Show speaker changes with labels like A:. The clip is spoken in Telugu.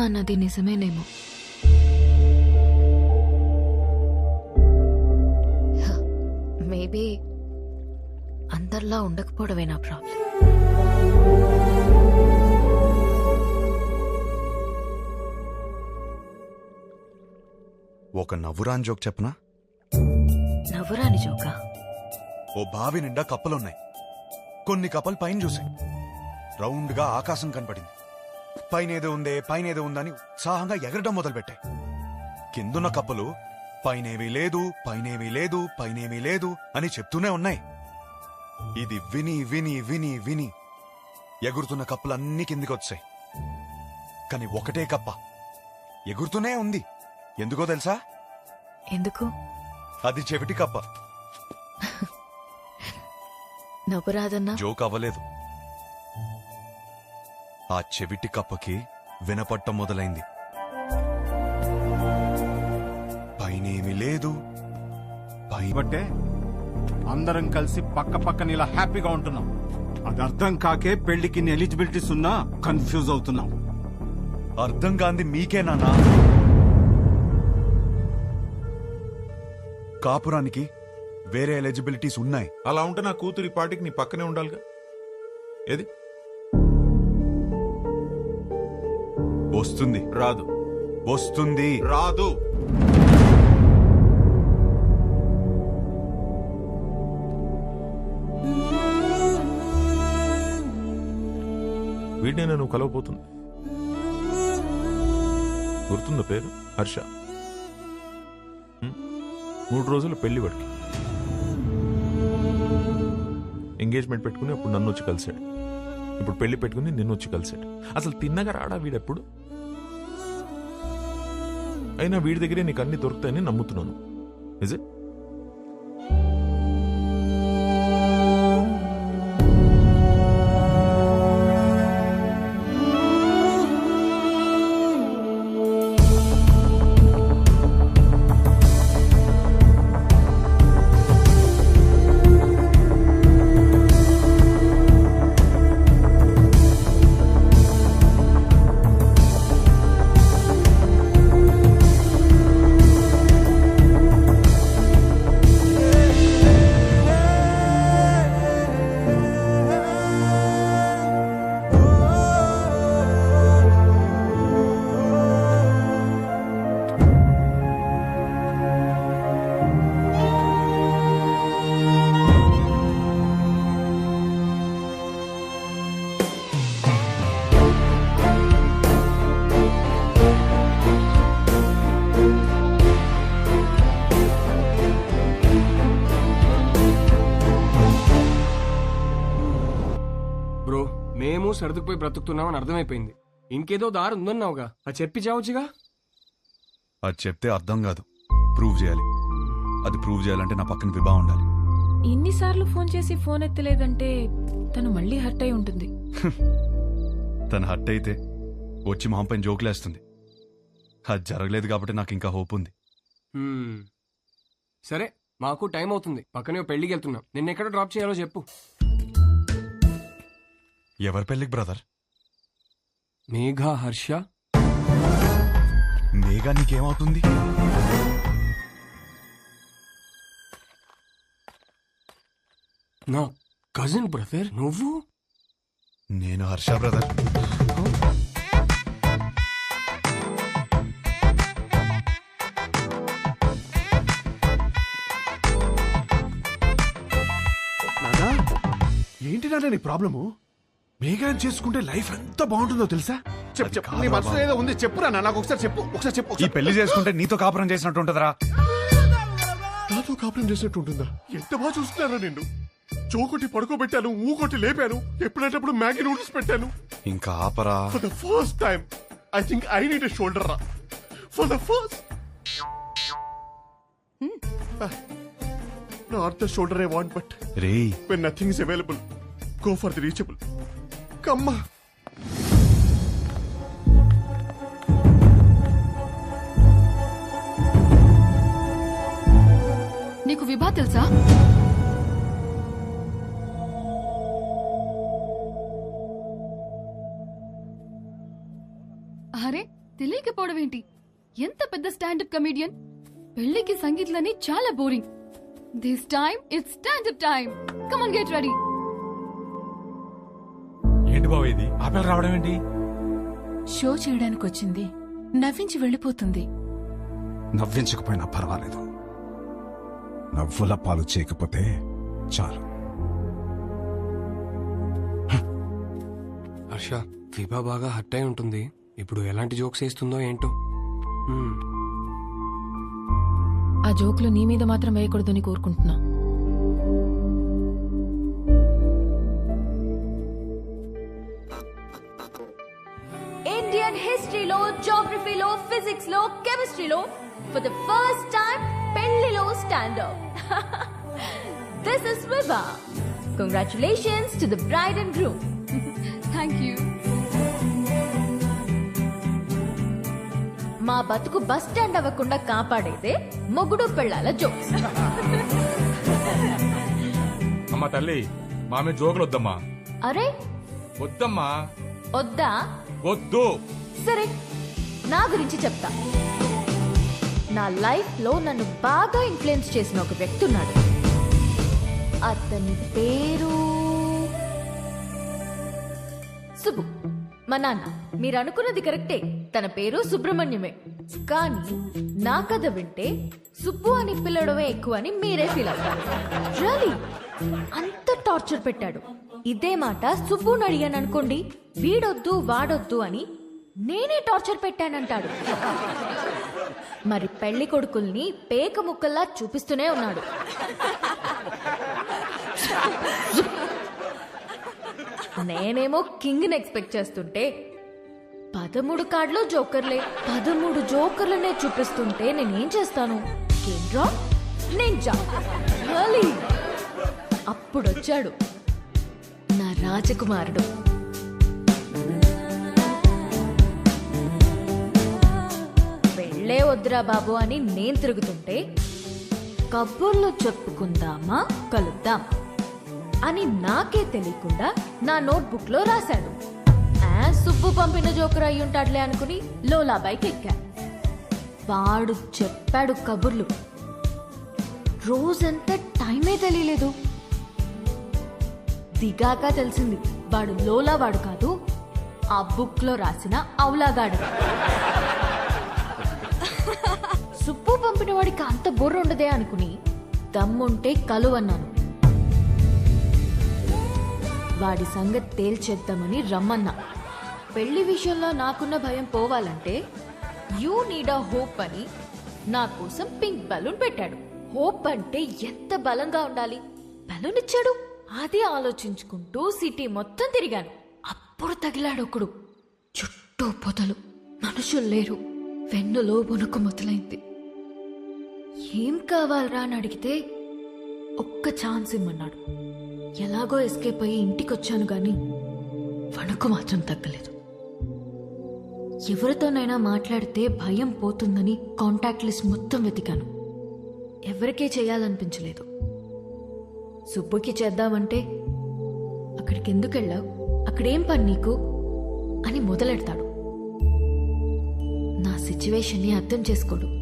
A: అన్నది నిజమేనేమో. మేబీ అందరిలా ఉండకపోవడమే నా ప్రాబ్లం?
B: ఒక నవ్వురాని జోక్ చెప్పనా?
A: నవ్వురాని జోకా?
B: ఓ బావి నిండా కప్పలున్నాయి. కొన్ని కప్పలు పైన చూసాయి రౌండ్గా ఆకాశం కనపడింది. పైన ఏదో ఉందే పైన ఏదో ఉందని ఉత్సాహంగా ఎగరడం మొదలుపెట్టాయి. కిందున్న కప్పలు పైనేమీ లేదు పైనేమీ లేదు పైనేమీ లేదు అని చెప్తూనే ఉన్నాయి. ఇది విని విని విని విని ఎగురుతున్న కప్పలన్నీ కిందికి వచ్చాయి కానీ ఒకటే కప్ప ఎగురుతూనే ఉంది. ఎందుకో తెలుసా?
A: ఎందుకు?
B: అది చెవిటి కప్ప.
A: నవ్వురాదన్నా
B: జోక్ అవ్వలేదు. ఆ చెవిటి కప్పకి వినపట్టం మొదలైంది. పైనేమి లేదు. పై
C: బట్టే అందరం కలిసి పక్క పక్కన ఇలా హ్యాపీగా ఉంటున్నాం. అది అర్థం కాకే పెళ్ళికి ఎలిజిబిలిటీస్ ఉన్నా కన్ఫ్యూజ్ అవుతున్నాం.
B: అర్థం కాంది మీకేనానా కాపురానికి వేరే ఎలిజిబిలిటీస్ ఉన్నాయి.
D: అలా ఉంటే నా కూతురి పాటికి నీ పక్కనే ఉండాలిగా. ఏది?
B: వస్తుంది.
D: రాదు.
B: వస్తుంది.
D: రాదు. వీడినే నువ్వు కలవబోతుంది గుర్తుందా పేరు? హర్ష? మూడు రోజులు పెళ్ళి వాడికి. ఎంగేజ్మెంట్ పెట్టుకుని అప్పుడు నన్ను వచ్చి కలిశాడు. ఇప్పుడు పెళ్ళి పెట్టుకుని నిన్ను వచ్చి కలిశాడు. అసలు తిన్నగా రాడా వీడెప్పుడు? అయినా వీడి దగ్గరే నీకు అన్ని దొరుకుతాయని నమ్ముతున్నాను. ఇజ్ ఇట్
E: మేము సర్దుకుపోయి బ్రతుకుతున్నామని అర్థమైపోయింది. ఇంకేదో దారి ఉందన్నావుగా. అది చెప్పి చావచ్చుగా
B: అది చెప్తే అర్థం కాదు. ప్రూవ్ చేయాలి. అది ప్రూవ్ చేయాలంటే నా పక్కన విభా ఉండాలి.
A: ఇన్నిసార్లు ఫోన్ చేసి ఫోన్ ఎత్తలేదంటే తను మళ్ళీ హర్ట్ అయి ఉంటుంది.
B: తను హట్ అయితే వచ్చి మొహం పైన జోకులేస్తుంది అది జరగలేదు కాబట్టి నాకు ఇంకా హోప్ ఉంది.
E: సరే మాకు టైం అవుతుంది. పక్కనే పెళ్ళికి వెళ్తున్నాం. నిన్న ఎక్కడ డ్రాప్ చేయాలో చెప్పు.
B: ఎవరి పెళ్ళికి బ్రదర్
E: మేఘా హర్ష.
B: మేఘా నీకేమవుతుంది?
E: నా కజిన్ బ్రదర్ నువ్వు?
B: నేను హర్ష బ్రదర్
F: ఏంటి నాన్న నీ ప్రాబ్లము? మేఘాన్ని చేసుకుంటే లైఫ్ ఎంత బాగుంటుందో తెలుసా? చెప్పు. చెప్పు. నీ మనసులో ఏదో ఉంది. చెప్పురా నాన్న. నాకు ఒకసారి చెప్పు. ఒకసారి చెప్పు.
B: ఈ
F: ఒకసారి
B: పెళ్ళి చేసుకుంటే నీతో కాపురం చేసినట్టు ఉంటుందిరా.
F: నాతో కాపురం చేసినట్టు ఉంటుందా? ఎంత బాగా చూస్తున్నారా నిన్ను? చోకొట్టి పడుకోబెట్టాను ఊకొట్టి లేపాను ఎప్పుడేటప్పుడు మ్యాగీ నూడిల్స్ పెట్టాను.
B: ఇంకా ఆపరా.
F: For the first time I think I need a shoulder రా for the first not the shoulder I want but
B: రేయ్.
F: when nothing is available, go for the reachable. కమ్మ
G: నీకు విభా తెలుసా? అరే తెలియకపోవడం ఏంటి ఎంత పెద్ద స్టాండప్ కమీడియన్? పెళ్ళికి సంగీత్లని చాలా boring. This time it's standup time come on get ready
H: బావ ఇది ఆపేలు రావడం ఏంటి?
A: షో చేయడానికి వచ్చింది నవ్వించి వెళ్ళిపోతుంది.
C: నవ్వించకపోయినా పర్వాలేదు. నవ్వుల పాలు చేయకపోతే చాలు.
E: హర్ష విభా బాగా హర్ట్ అయి ఉంటుంది. ఇప్పుడు ఎలాంటి జోక్స్ వేస్తుందో ఏంటో.
A: ఆ జోకులు నీ మీద మాత్రం వేయకూడదని కోరుకుంటున్నా.
I: ఇండియన్ హిస్టరీలో జోగ్రఫీలో ఫిజిక్స్లో కెమిస్ట్రీలో ఫర్ ద ఫస్ట్ టైం పెళ్ళిలో standup this is Vibha congratulations to the bride and groom
G: thank you
I: మా బతుకు బస్ స్టాండ్ అవ్వకుండా కాపాడేదే మొగుడు పెళ్ళాల జోక్స్.
H: అమ్మా తల్లి మామే జోకులు వద్దమ్మా.
I: అరే?
H: వద్దమ్మా.
I: వద్దా?
H: వద్దు.
I: సరే నా గురించి చెప్తా. నా లైఫ్లో నన్ను బాగా ఇన్ఫ్లుయెన్స్ చేసిన ఒక వ్యక్తి ఉన్నాడు అతని పేరు సుబ్బు. మా నాన్న మీరు అనుకున్నది కరెక్టే. తన పేరు సుబ్రహ్మణ్యమే. కానీ నా కథ వింటే సుబ్బు అని పిల్లడమే ఎక్కువ అని మీరే ఫీల్ అవుతారు. అంత టార్చర్ పెట్టాడు. ఇదే మాట సుబ్బుని అడిగాను అనుకోండి వీడొద్దు వాడొద్దు అని నేనే టార్చర్ పెట్టానంటాడు. మరి పెళ్ళి కొడుకుల్ని పేక ముక్కల్లా చూపిస్తూనే ఉన్నాడు. నేనేమో కింగ్ ఎక్స్పెక్ట్ చేస్తుంటే పదమూడు కార్డులో జోకర్లే పదమూడు జోకర్లనే చూపిస్తుంటే నేనేం చేస్తాను? కేంద్రా? నేను జా అప్పుడొచ్చాడు. నా రాజకుమారుడు. వెళ్ళే వద్దురా బాబు అని నేను తిరుగుతుంటే కబుర్లు చెప్పుకుందామా? కలుద్దాం అని నాకే తెలియకుండా నా నోట్బుక్లో రాశాడు సుబ్బు పంపిన జోకర్ అయి ఉంటాడులే అనుకుని లోలాబాయికి ఎక్కా. వాడు చెప్పాడు కబుర్లు. రోజంతా టైమే తెలియలేదు. దిగాక తెలిసింది. వాడు లోలా వాడు కాదు ఆ బుక్లో రాసిన అవులాగాడు సుప్పు పంపిన వాడికి అంత బుర్ర ఉండదే అనుకుని దమ్ముంటే కలువన్నాను వాడి సంగతి తేల్చేద్దామని రమ్మన్నా. పెళ్ళి విషయంలో నాకున్న భయం పోవాలంటే యూ నీడ్ అ హోప్ అని నా కోసం పింక్ బలూన్ పెట్టాడు. హోప్ అంటే ఎంత బలంగా ఉండాలి? బలూన్ ఇచ్చాడు. అది ఆలోచించుకుంటూ సిటీ మొత్తం తిరిగాను. అప్పుడు తగిలాడొకడు చుట్టూ పొదలు. మనుషులు లేరు. వెన్నులో వణుకు మొదలైంది. ఏం కావాలరా అని అడిగితే ఒక్క ఛాన్స్ ఇమ్మన్నాడు. ఎలాగో ఎస్కేప్ అయ్యి ఇంటికొచ్చాను గాని వణుకు మాత్రం తగ్గలేదు. ఎవరితోనైనా మాట్లాడితే భయం పోతుందని కాంటాక్ట్ లిస్ట్ మొత్తం వెతికాను. ఎవరికే చేయాలనిపించలేదు. సుబ్బుకి చేద్దామంటే అక్కడికి ఎందుకు వెళ్ళావు అక్కడేం పని నీకు? అని మొదలెడతాడు. నా సిచ్యువేషన్ని అర్థం చేసుకోడు.